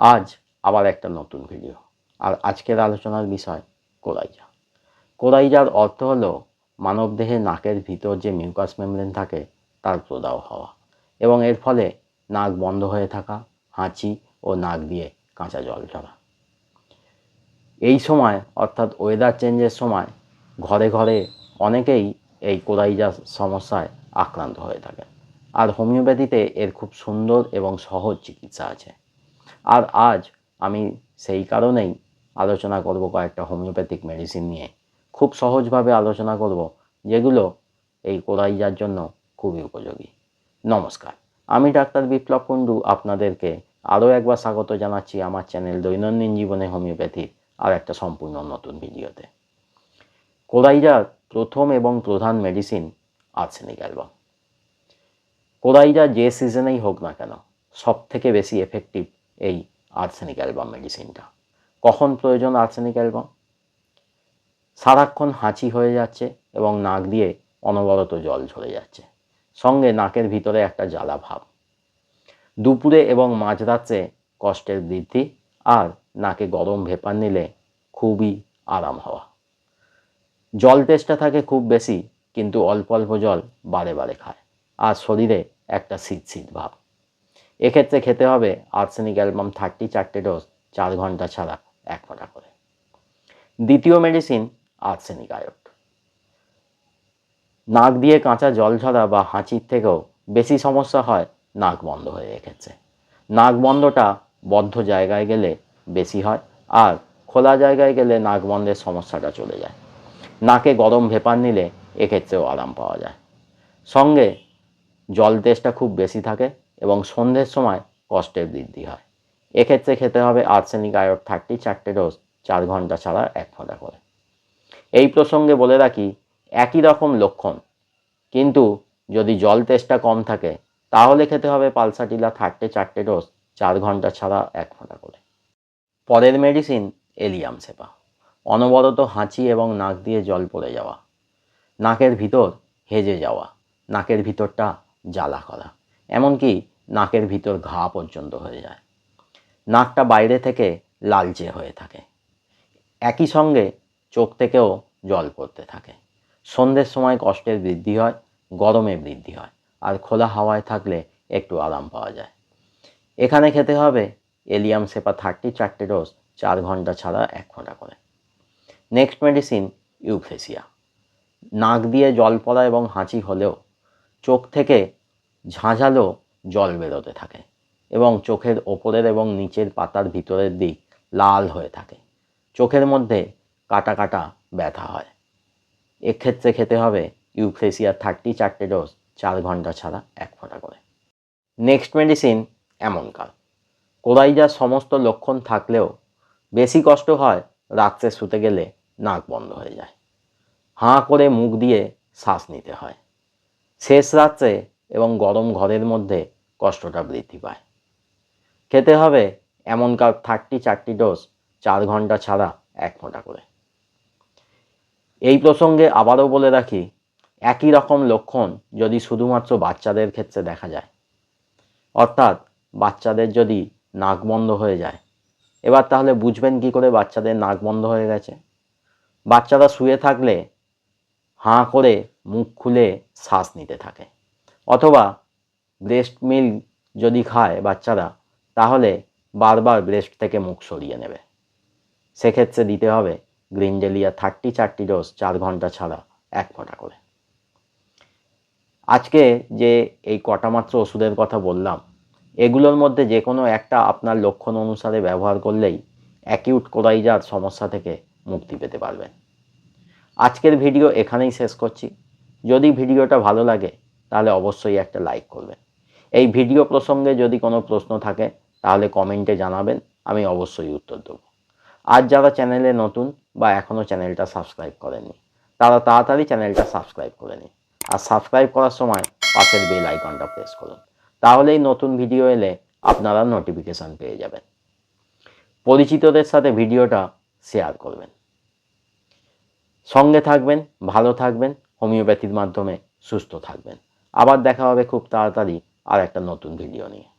আজ আবার একটা নতুন ভিডিও আর আজকের আলোচনার বিষয় কোরাইজা কোরাইজার অর্থ হলো মানবদেহে নাকের ভিতর যে মিউকাস মেমব্রেন থাকে, তার প্রদাহ হওয়া। এবং এর ফলে নাক বন্ধ হয়ে থাকা, হাঁচি ও নাক দিয়ে কাঁচা জল ঝরা এই সময়, অর্থাৎ ওয়েদার চেঞ্জের সময়, ঘরে ঘরে অনেকেই এই কোরাইজা সমস্যায় আক্রান্ত হয়ে থাকে। আর হোমিওপ্যাথিতে এর খুব সুন্দর এবং সহজ চিকিৎসা আছে। আর আজ আমি সেই কারণেই আলোচনা করব কয়েকটা হোমিওপ্যাথিক মেডিসিন নিয়ে। খুব সহজভাবে আলোচনা করব, যেগুলো এই কোরাইজার জন্য খুবই উপযোগী। নমস্কার, আমি ডাক্তার বিপ্লব কুণ্ডু, আপনাদেরকে আরও একবার স্বাগত জানাচ্ছি আমার চ্যানেল দৈনন্দিন জীবনে হোমিওপ্যাথির আর একটা সম্পূর্ণ নতুন ভিডিওতে। কোরাইজার প্রথম এবং প্রধান মেডিসিন আর্সেনিক অ্যালবাম কোরাইজা যে সিজনেই হোক না কেন সব থেকে বেশি এফেক্টিভ এই আর্সেনিক অ্যালবাম মেডিসিনটা কখন প্রয়োজন আর্সেনিক অ্যালবাম সারাক্ষণ হাঁচি হয়ে যাচ্ছে এবং নাক দিয়ে অনবরত জল ঝরে যাচ্ছে। সঙ্গে নাকের ভিতরে একটা জ্বালা ভাব। দুপুরে এবং মাঝরাত্রে কষ্টের বৃদ্ধি আর নাকে গরম ভেপার নিলে খুবই আরাম হওয়া। জল তেষ্টা থাকে খুব বেশি, কিন্তু অল্প অল্প জল বারে বারে খায়। আর শরীরে একটা শীত শীত ভাব। এক্ষেত্রে খেতে হবে আর্সেনিক অ্যালবাম থার্টি চারটে ডোজ চার ঘণ্টা ছাড়া এক ফোঁটা করে। দ্বিতীয় মেডিসিন আর্সেনিক আয়োড নাক দিয়ে কাঁচা জল ঝরা বা হাঁচির থেকেও বেশি সমস্যা হয় নাক বন্ধ হয়ে এক্ষেত্রে। নাক বন্ধটা বদ্ধ জায়গায় গেলে বেশি হয় আর খোলা জায়গায় গেলে নাক বন্ধের সমস্যাটা চলে যায়। নাকে গরম ভেপার নিলে এক্ষেত্রেও আরাম পাওয়া যায়। সঙ্গে জল তেষ্টা খুব বেশি থাকে এবং সন্ধ্যের সময় কষ্টের বৃদ্ধি হয়। এক্ষেত্রে খেতে হবে আর্সেনিক আয়োড থার্টি চারটে ডোজ, চার ঘণ্টা ছাড়া এক ফোঁটা করে। এই প্রসঙ্গে বলে রাখি, একই রকম লক্ষণ। কিন্তু যদি জল তেষ্টা কম থাকে, তাহলে খেতে হবে পালসাটিলা থার্টে চারটে ডোজ, চার ঘণ্টা ছাড়া এক ফোঁটা করে। পরের মেডিসিন এলিয়াম সেপা অনবরত হাঁচি এবং নাক দিয়ে জল পড়ে যাওয়া। নাকের ভিতর হেজে যাওয়া। নাকের ভিতরটা জ্বালা করা। এমনকি নাকের ভিতর ঘা পর্যন্ত হয়ে যায়। নাকটা বাইরে থেকে লালচে হয়ে থাকে। একই সঙ্গে চোখ থেকেও জল পড়তে থাকে। সন্ধ্যের সময় কষ্টের বৃদ্ধি হয়, গরমে বৃদ্ধি হয়, আর খোলা হাওয়ায় থাকলে একটু আরাম পাওয়া যায়। এখানে খেতে হবে এলিয়াম সেপা থার্টি চারটে ডোজ চার ঘণ্টা ছাড়া এক ঘণ্টা করে। নেক্সট মেডিসিন ইউফেসিয়া। নাক দিয়ে জল পড়া এবং হাঁচি হলেও চোখ থেকে ঝাঁঝালো জল বেরোতে থাকে এবং চোখের ওপরের এবং নিচের পাতার ভিতরের দিক লাল হয়ে থাকে। চোখের মধ্যে কাটা কাটা ব্যথা হয়। এক্ষেত্রে খেতে হবে ইউফ্রেসিয়া থার্টি চারটে ডোজ চার ঘণ্টা ছাড়া এক ফোঁটা করে। নেক্সট মেডিসিন এমন কাল কোরাইজার সমস্ত লক্ষণ থাকলেও বেশি কষ্ট হয় রাত্রে শুতে গেলে নাক বন্ধ হয়ে যায়। হাঁ করে মুখ দিয়ে শ্বাস নিতে হয়। শেষ রাত্রে এবং গরম ঘরের মধ্যে কষ্টটা বৃদ্ধি পায়। খেতে হবে এমন কাল থার্টি চারটি ডোজ চার ঘণ্টা ছাড়া এক ফোঁটা করে। এই প্রসঙ্গে আবারও বলে রাখি, একই রকম লক্ষণ যদি শুধুমাত্র বাচ্চাদের ক্ষেত্রে দেখা যায়। অর্থাৎ বাচ্চাদের যদি নাক বন্ধ হয়ে যায়, এবার তাহলে বুঝবেন কি করে বাচ্চাদের নাক বন্ধ হয়ে গেছে? বাচ্চারা শুয়ে থাকলে হাঁ করে মুখ খুলে শ্বাস নিতে থাকে। অথবা ব্রেস্ট মিল্ক যদি খায় বাচ্চারা, তাহলে বারবার ব্রেস্ট থেকে মুখ সরিয়ে নেবে। সেক্ষেত্রে দিতে হবে গ্রিনডেলিয়া থার্টি চারটি ডোজ চার ঘণ্টা ছাড়া এক ফোঁটা করে। আজকে যে এই কটা মাত্র ওষুধের কথা বললাম, এগুলোর মধ্যে যে কোনো একটা আপনার লক্ষণ অনুসারে ব্যবহার করলেই অ্যাকিউট কোরাইজার সমস্যা থেকে মুক্তি পেতে পারবেন। আজকের ভিডিও এখানেই শেষ করছি। যদি ভিডিওটা ভালো লাগে তাহলে অবশ্যই একটা লাইক করবেন। এই ভিডিও প্রসঙ্গে যদি কোনো প্রশ্ন থাকে, তাহলে কমেন্টে জানাবেন, আমি অবশ্যই উত্তর দেবো। আর যারা চ্যানেলে নতুন বা এখনও চ্যানেলটা সাবস্ক্রাইব করেননি, তারা তাড়াতাড়ি চ্যানেলটা সাবস্ক্রাইব করে নিন। আর সাবস্ক্রাইব করার সময় পাশের বেল আইকনটা প্রেস করুন। তাহলেই নতুন ভিডিও এলে আপনারা নোটিফিকেশান পেয়ে যাবেন। পরিচিতদের সাথে ভিডিওটা শেয়ার করবেন। সঙ্গে থাকবেন, ভালো থাকবেন হোমিওপ্যাথির মাধ্যমে সুস্থ থাকবেন। আবার দেখা হবে খুব তাড়াতাড়ি আর একটা নতুন ভিডিও নিয়ে।